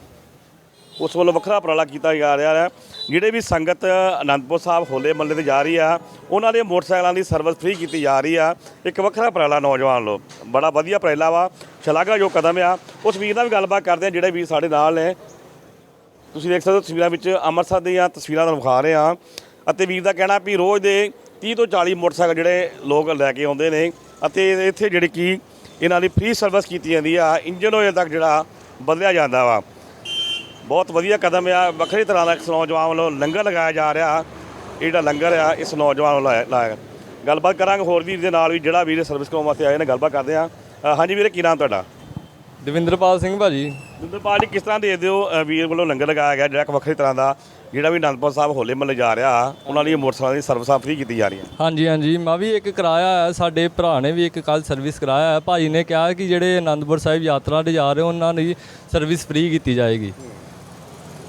ਉਸ ਵੱਲੋਂ ਵੱਖਰਾ ਉਪਰਾਲਾ ਕੀਤਾ ਜਾ ਰਿਹਾ ਹੈ। ਜਿਹੜੇ ਵੀ ਸੰਗਤ ਅਨੰਦਪੁਰ ਸਾਹਿਬ ਹੋਲੇ ਮਹੱਲੇ ਤੇ ਜਾ ਰਹੀ ਆ, ਉਹਨਾਂ ਦੇ ਮੋਟਰਸਾਈਕਲਾਂ ਦੀ ਸਰਵਿਸ ਫ੍ਰੀ ਕੀਤੀ ਜਾ ਰਹੀ ਆ। ਇੱਕ ਵੱਖਰਾ ਉਪਰਾਲਾ ਨੌਜਵਾਨ ਲੋ ਬੜਾ ਵਧੀਆ ਉਪਰਾਲਾ ਵਾ। ਸ਼ਲਾਘਾ ਜੋ ਕਦਮ ਆ, ਉਸ ਵੀਰ ਨਾਲ ਵੀ ਗੱਲਬਾਤ ਕਰਦੇ ਆ, ਜਿਹੜੇ ਵੀਰ ਸਾਡੇ ਨਾਲ ਨੇ। ਤੁਸੀਂ ਦੇਖ ਸਕਦੇ ਹੋ ਤਸਵੀਰਾਂ ਵਿੱਚ ਅੰਮ੍ਰਿਤਸਰ ਦੀਆਂ ਤਸਵੀਰਾਂ ਤੁਹਾਨੂੰ ਵਿਖਾ ਰਹੇ ਹਾਂ। ਅਤੇ ਵੀਰ ਦਾ ਕਹਿਣਾ ਵੀ ਰੋਜ਼ ਦੇ 30 ਤੋਂ 40 ਮੋਟਰਸਾਈਕਲ ਜਿਹੜੇ ਲੋਕ ਲੈ ਕੇ ਆਉਂਦੇ ਨੇ ਅਤੇ ਇੱਥੇ ਜਿਹੜੀ ਕੀ ਇਹਨਾਂ ਦੀ ਫ੍ਰੀ ਸਰਵਿਸ ਕੀਤੀ ਜਾਂਦੀ ਆ ਇੰਜਨ ਆਇਲ ਤੱਕ ਜਿਹੜਾ ਬਦਲਿਆ ਜਾਂਦਾ ਵਾ। ਬਹੁਤ ਵਧੀਆ ਕਦਮ ਆ ਵੱਖਰੀ ਤਰ੍ਹਾਂ ਦਾ ਇਸ ਨੌਜਵਾਨ ਵੱਲੋਂ ਲੰਗਰ ਲਗਾਇਆ ਜਾ ਰਿਹਾ। ਇਹ ਜਿਹੜਾ ਲੰਗਰ ਆ ਇਸ ਨੌਜਵਾਨ ਵੱਲੋਂ ਲਾਇਆ- ਗੱਲਬਾਤ ਕਰਾਂਗੇ ਹੋਰ ਵੀਰ ਦੇ ਨਾਲ ਵੀ ਜਿਹੜਾ ਵੀਰ ਸਰਵਿਸ ਕਰਾਉਣ ਵਾਸਤੇ ਆਏ ਨੇ ਗੱਲਬਾਤ ਕਰਦੇ ਆ। ਹਾਂਜੀ ਵੀਰੇ ਕੀ ਨਾਮ ਤੁਹਾਡਾ? ਦਵਿੰਦਰਪਾਲ ਸਿੰਘ ਭਾਜੀ। ਦੁੰਦਰਪਾਲ ਜੀ ਕਿਸ ਤਰ੍ਹਾਂ ਦੇ ਦਿਓ ਅ, ਵੀਰ ਵੱਲੋਂ ਲੰਗਰ ਲਗਾਇਆ ਗਿਆ ਜਿਹੜਾ ਇੱਕ ਵੱਖਰੀ ਤਰ੍ਹਾਂ ਦਾ ਜਿਹੜਾ ਵੀ ਅਨੰਦਪੁਰ ਸਾਹਿਬ ਹੋਲੇ ਮਹੱਲੇ ਜਾ ਰਿਹਾ, ਉਹਨਾਂ ਲਈ ਮੋਟਰਸਾਈਕਲ ਦੀ ਸਰਵਿਸਾਂ ਫ੍ਰੀ ਕੀਤੀ ਜਾ ਰਹੀਆਂ ਹਾਂਜੀ ਹਾਂਜੀ। ਮੈਂ ਵੀ ਇੱਕ ਕਰਾਇਆ ਹੈ ਸਾਡੇ ਭਰਾ ਨੇ ਵੀ ਇੱਕ ਕੱਲ ਸਰਵਿਸ ਕਰਾਇਆ ਹੈ। ਭਾਜੀ ਨੇ ਕਿਹਾ ਕਿ ਜਿਹੜੇ ਅਨੰਦਪੁਰ ਸਾਹਿਬ ਯਾਤਰਾ ਤੇ ਜਾ ਰਹੇ ਉਹਨਾਂ ਦੀ ਸਰਵਿਸ ਫ੍ਰੀ ਕੀਤੀ ਜਾਏਗੀ।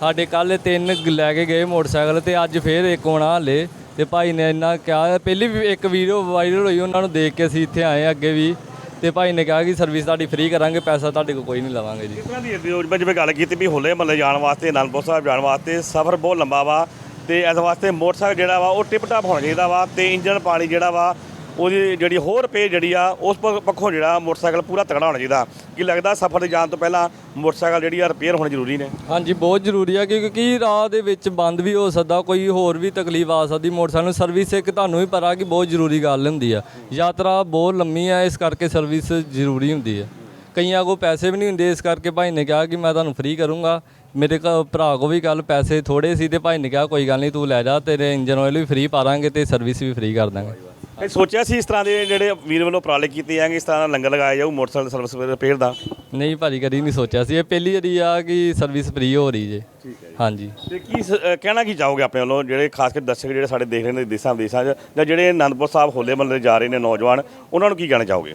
ਸਾਡੇ ਕੱਲ ਤਿੰਨ ਲੈ ਕੇ ਗਏ ਮੋਟਰਸਾਈਕਲ ਤੇ, ਅੱਜ ਫੇਰ ਇੱਕ ਹੋਣਾ ਹਲੇ। ਤੇ ਭਾਈ ਨੇ ਇੰਨਾ ਕਿਹਾ, ਪਹਿਲੀ ਵੀ ਇੱਕ ਵੀਡੀਓ ਵਾਇਰਲ ਹੋਈ, ਉਹਨਾਂ ਨੂੰ ਦੇਖ ਕੇ ਅਸੀਂ ਇੱਥੇ ਆਏ ਅੱਗੇ ਵੀ। ਤੇ ਭਾਈ ਨੇ ਕਿਹਾ ਕਿ ਸਰਵਿਸ ਤੁਹਾਡੀ ਫ੍ਰੀ ਕਰਾਂਗੇ, ਪੈਸਾ ਤੁਹਾਡੇ ਕੋਲ ਕੋਈ ਨਹੀਂ ਲਵਾਂਗੇ ਜੀ। ਕਿਸ ਤਰ੍ਹਾਂ ਦੀ ਜਿਵੇਂ ਜਿਵੇਂ ਗੱਲ ਕੀਤੀ ਵੀ ਹੋਲੇ ਮਹੱਲੇ ਜਾਣ ਵਾਸਤੇ, ਅਨੰਦਪੁਰ ਸਾਹਿਬ ਜਾਣ ਵਾਸਤੇ ਸਫ਼ਰ ਬਹੁਤ ਲੰਬਾ ਵਾ ਤੇ ਇਸ ਵਾਸਤੇ ਮੋਟਰਸਾਈਕਲ ਜਿਹੜਾ ਵਾ ਉਹ ਟਿਪ ਟਾਪ ਹੋਣਾ ਚਾਹੀਦਾ ਵਾ ਤੇ ਇੰਜਨ ਪਾਣੀ ਜਿਹੜਾ ਵਾ ਉਹਦੀ ਜਿਹੜੀ ਹੋਰ ਪੇ ਜਿਹੜੀ ਆ, ਉਸ ਪੱਖੋਂ ਜਿਹੜਾ ਮੋਟਰਸਾਈਕਲ ਪੂਰਾ ਤਗੜਾ ਹੋਣਾ ਚਾਹੀਦਾ। ਕੀ ਲੱਗਦਾ ਸਫ਼ਰ ਤੇ ਜਾਣ ਤੋਂ ਪਹਿਲਾਂ ਮੋਟਰਸਾਈਕਲ ਜਿਹੜੀ ਆ ਰਿਪੇਅਰ ਹੋਣੀ ਜ਼ਰੂਰੀ ਨੇ? ਹਾਂਜੀ, ਬਹੁਤ ਜ਼ਰੂਰੀ ਆ, ਕਿਉਂਕਿ ਰਾਹ ਦੇ ਵਿੱਚ ਬੰਦ ਵੀ ਹੋ ਸਕਦਾ, ਕੋਈ ਹੋਰ ਵੀ ਤਕਲੀਫ ਆ ਸਕਦੀ, ਮੋਟਰਸਾਈਕਲ ਨੂੰ ਸਰਵਿਸ ਇੱਕ ਤੁਹਾਨੂੰ ਵੀ ਪਤਾ ਕਿ ਬਹੁਤ ਜ਼ਰੂਰੀ ਗੱਲ ਹੁੰਦੀ ਆ। ਯਾਤਰਾ ਬਹੁਤ ਲੰਮੀ ਹੈ ਇਸ ਕਰਕੇ ਸਰਵਿਸ ਜ਼ਰੂਰੀ ਹੁੰਦੀ ਹੈ ਕਈਆਂ ਕੋਲ ਪੈਸੇ ਵੀ ਨਹੀਂ ਹੁੰਦੇ, ਇਸ ਕਰਕੇ ਭਾਈ ਨੇ ਕਿਹਾ ਕਿ ਮੈਂ ਤੁਹਾਨੂੰ ਫ੍ਰੀ ਕਰੂੰਗਾ। ਮੇਰੇ ਘਰ ਭਰਾ ਕੋ ਵੀ ਕੱਲ ਪੈਸੇ ਥੋੜੇ ਸੀ ਤੇ ਭਾਈ ਨੇ ਕਿਹਾ, ਕੋਈ ਗੱਲ ਨਹੀਂ, ਤੂੰ ਲੈ ਜਾ, ਤੇਰੇ ਇੰਜਨ ਆਇਲ ਵੀ ਫ੍ਰੀ ਪਾ ਦਾਂਗੇ ਤੇ ਸਰਵਿਸ ਵੀ ਫ੍ਰੀ ਕਰ ਦਾਂਗੇ। ਇਹ ਸੋਚਿਆ ਸੀ ਇਸ ਤਰ੍ਹਾਂ ਦੇ ਜਿਹੜੇ ਵੀਰ ਵੱਲੋਂ ਉਪਰਾਲੇ ਕੀਤੇ ਜਾਣਗੇ ਇਸ ਤਰ੍ਹਾਂ ਦਾ ਲੰਗਰ ਲਗਾਇਆ ਜਾਊ ਮੋਟਰਸਾਈਕਲ ਸਰਵਿਸ ਰਿਪੇਅਰ ਦਾ। ਨਹੀਂ ਭਾਜੀ ਕਦੀ ਨਹੀਂ ਸੋਚਿਆ ਸੀ। ਇਹ ਪਹਿਲੀ ਵਾਰੀ ਆ ਕਿ ਸਰਵਿਸ ਫ੍ਰੀ ਹੋ ਰਹੀ ਜੇ। ਹਾਂਜੀ। ਤੇ ਕੀ ਸ- ਅ, ਕਹਿਣਾ ਕੀ ਚਾਹੋਗੇ ਆਪਣੇ ਵੱਲੋਂ? ਜਿਹੜੇ ਖਾਸ ਕਰ ਦਰਸ਼ਕ ਜਿਹੜੇ ਸਾਡੇ ਦੇਖ ਰਹੇ ਨੇ ਦੇਸਾਂ ਵਿਦੇਸ਼ਾਂ 'ਚ ਜਾਂ ਜਿਹੜੇ ਅਨੰਦਪੁਰ ਸਾਹਿਬ ਹੋਲੇ ਮਹੱਲੇ ਜਾ ਰਹੇ ਨੇ ਨੌਜਵਾਨ ਉਹਨਾਂ ਨੂੰ ਕੀ ਕਹਿਣਾ ਚਾਹੋਗੇ?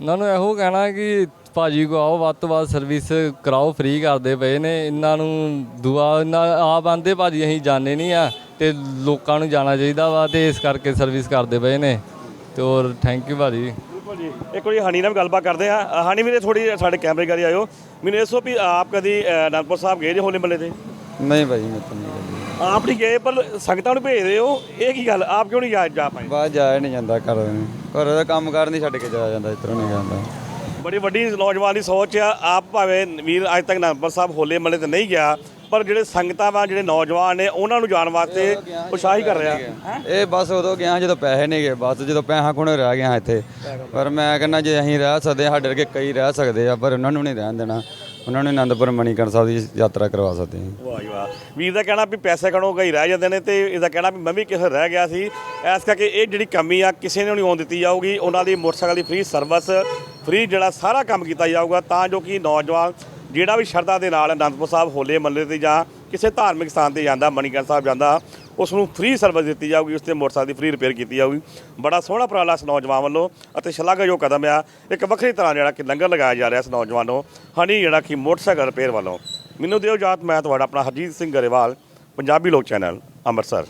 ਉਹਨਾਂ ਨੂੰ ਇਹੋ ਕਹਿਣਾ ਕਿ ਭਾਜੀ ਕੋ ਆਓ ਵੱਧ ਤੋਂ ਵੱਧ ਸਰਵਿਸ ਕਰਾਓ ਫ੍ਰੀ ਕਰਦੇ ਪਏ ਨੇ। ਇਹਨਾਂ ਨੂੰ ਦੁਆ ਇਹਨਾਂ ਆਪ ਆਂਦੇ ਭਾਜੀ ਅਸੀਂ ਜਾਣੇ ਨਹੀਂ ਆ। ਤੇ ਲੋਕਾਂ ਨੂੰ ਜਾਣਾ ਚਾਹੀਦਾ ਵਾ ਤੇ ਇਸ ਕਰਕੇ ਸਰਵਿਸ ਕਰਦੇ ਪਏ ਨੇ। ਤੇ ਹੋਰ ਥੈਂਕ ਯੂ ਭਾਜੀ। ਬਿਲਕੁਲ ਜੀ। ਇੱਕ ਵਾਰੀ ਹਨੀ ਨਾਲ ਗੱਲਬਾਤ ਕਰਦੇ ਆ ਅ, ਹਨੀ ਵੀਰੇ ਥੋੜੀ ਸਾਡੇ ਕੈਮਰੇ ਕਰੀ ਆਇਓ। ਮੈਨੂੰ ਦੱਸੋ ਵੀ ਆਪ ਕਦੀ ਅਨੰਦਪੁਰ ਸਾਹਿਬ ਗਏ ਜੇ ਹੋਲੇ ਮਹੱਲੇ ਤੇ? ਨਹੀਂ ਭਾਈ ਮੈਂ ਤਾਂ ਨਹੀਂ ਕਰੀ ਆਪ ਨਹੀਂ ਗਏ ਪਰ ਸੰਗਤਾਂ ਨੂੰ ਭੇਜਦੇ ਹੋ ਇਹ ਕੀ ਗੱਲ? ਆਪ ਕਿਉਂ ਨਹੀਂ ਜਾ ਜਾ ਪਾਏ? ਬਾਹਰ ਜਾਇਆ ਨਹੀਂ ਜਾਂਦਾ ਘਰ ਨੂੰ। ਘਰ ਦਾ ਕੰਮ ਕਾਰ ਨਹੀਂ ਛੱਡ ਕੇ ਜਾਇਆ ਜਾਂਦਾ ਇਧਰੋਂ ਨਹੀਂ ਜਾਂਦਾ। ਬੜੀ ਵੱਡੀ ਨੌਜਵਾਨ ਦੀ ਸੋਚ ਆ। ਆਪ ਭਾਵੇਂ ਵੀਰ ਅੱਜ ਤੱਕ ਅਨੰਦਪੁਰ ਸਾਹਿਬ ਹੋਲੇ ਮਹੱਲੇ ਤੇ ਨਹੀਂ ਗਿਆ ਪਰ ਜਿਹੜੇ ਸੰਗਤਾਂ ਵਾ ਜਿਹੜੇ ਨੌਜਵਾਨ ਨੇ ਉਹਨਾਂ ਨੂੰ ਜਾਣ ਵਾਸਤੇ ਉਤਸ਼ਾਹੀ ਕਰ ਰਿਹਾ। ਇਹ ਬਸ ਉਦੋਂ ਗਿਆ ਜਦੋਂ ਪੈਸੇ ਨਹੀਂ ਗਏ ਬਸ ਜਦੋਂ ਪੈਸਾ ਕੋਲੋਂ ਰਹਿ ਗਿਆ ਇੱਥੇ। ਪਰ ਮੈਂ ਕਹਿੰਦਾ ਜੇ ਅਸੀਂ ਰਹਿ ਸਕਦੇ ਹਾਂ, ਸਾਡੇ ਵਰਗੇ ਕਈ ਰਹਿ ਸਕਦੇ ਆ ਪਰ ਉਹਨਾਂ ਨੂੰ ਨਹੀਂ ਰਹਿਣ ਦੇਣਾ। ਉਹਨਾਂ ਨੂੰ ਆਨੰਦਪੁਰ ਮਣੀਕਰਨ ਸਾਹਿਬ ਦੀ ਯਾਤਰਾ ਕਰਵਾ ਸਕਦੇ ਹਾਂ। ਵਾਹ ਜੀ ਵਾਹ। ਵੀਰ ਦਾ ਕਹਿਣਾ ਵੀ ਪੈਸੇ ਖਣੋ ਗਈ ਰਹਿ ਜਾਂਦੇ ਨੇ ਤੇ ਇਹਦਾ ਕਹਿਣਾ ਵੀ ਮੈਂ ਵੀ ਕਿਸੇ ਰਹਿ ਗਿਆ ਸੀ। ਐਸ ਕਰਕੇ ਇਹ ਜਿਹੜੀ ਕਮੀ ਆ ਕਿਸੇ ਨੂੰ ਨਹੀਂ ਆਉਣ ਦਿੱਤੀ ਜਾਊਗੀ। ਉਹਨਾਂ ਦੀ ਮੋਟਰਸਾਈਕਲ ਦੀ ਫ੍ਰੀ ਸਰਵਿਸ ਫ੍ਰੀ ਜਿਹੜਾ ਸਾਰਾ ਕੰਮ ਕੀਤਾ ਜਾਊਗਾ ਤਾਂ ਜੋ ਕਿ ਨੌਜਵਾਨ ਜਿਹੜਾ ਵੀ ਸ਼ਰਧਾ ਦੇ ਨਾਲ ਅਨੰਦਪੁਰ ਸਾਹਿਬ ਹੋਲੇ ਮਹੱਲੇ ਤੇ ਜਾਂ ਕਿਸੇ ਧਾਰਮਿਕ ਸਥਾਨ ਤੇ ਜਾਂਦਾ ਮਣੀਕਰਨ ਸਾਹਿਬ ਜਾਂਦਾ ਉਸ ਨੂੰ ਫ੍ਰੀ ਸਰਵਿਸ ਦਿੱਤੀ ਜਾਊਗੀ ਉਸ ਤੇ ਮੋਟਰਸਾਈਕਲ ਦੀ ਫ੍ਰੀ ਰਿਪੇਅਰ ਕੀਤੀ ਜਾਊਗੀ। ਬੜਾ ਸੋਹਣਾ ਉਪਰਾਲਾ ਇਸ ਨੌਜਵਾਨ ਵੱਲੋਂ ਅਤੇ ਸ਼ਲਾਘਾਯੋਗ ਕਦਮ ਆ। ਇੱਕ ਵੱਖਰੀ ਤਰ੍ਹਾਂ ਜਿਹੜਾ ਕਿ ਲੰਗਰ ਲਗਾਇਆ ਜਾ ਰਿਹਾ ਇਸ ਨੌਜਵਾਨ ਨੂੰ। ਹਣੀ ਜਿਹੜਾ ਕਿ ਮੋਟਰਸਾਈਕਲ ਰਿਪੇਅਰ ਵੱਲੋਂ। ਮੈਨੂੰ ਦਿਓ ਜਾਤ ਮੈਂ ਤੁਹਾਡਾ ਆਪਣਾ ਹਰਜੀਤ ਸਿੰਘ ਗਰੇਵਾਲ, ਪੰਜਾਬੀ ਲੋਕ ਚੈਨਲ, ਅੰਮ੍ਰਿਤਸਰ।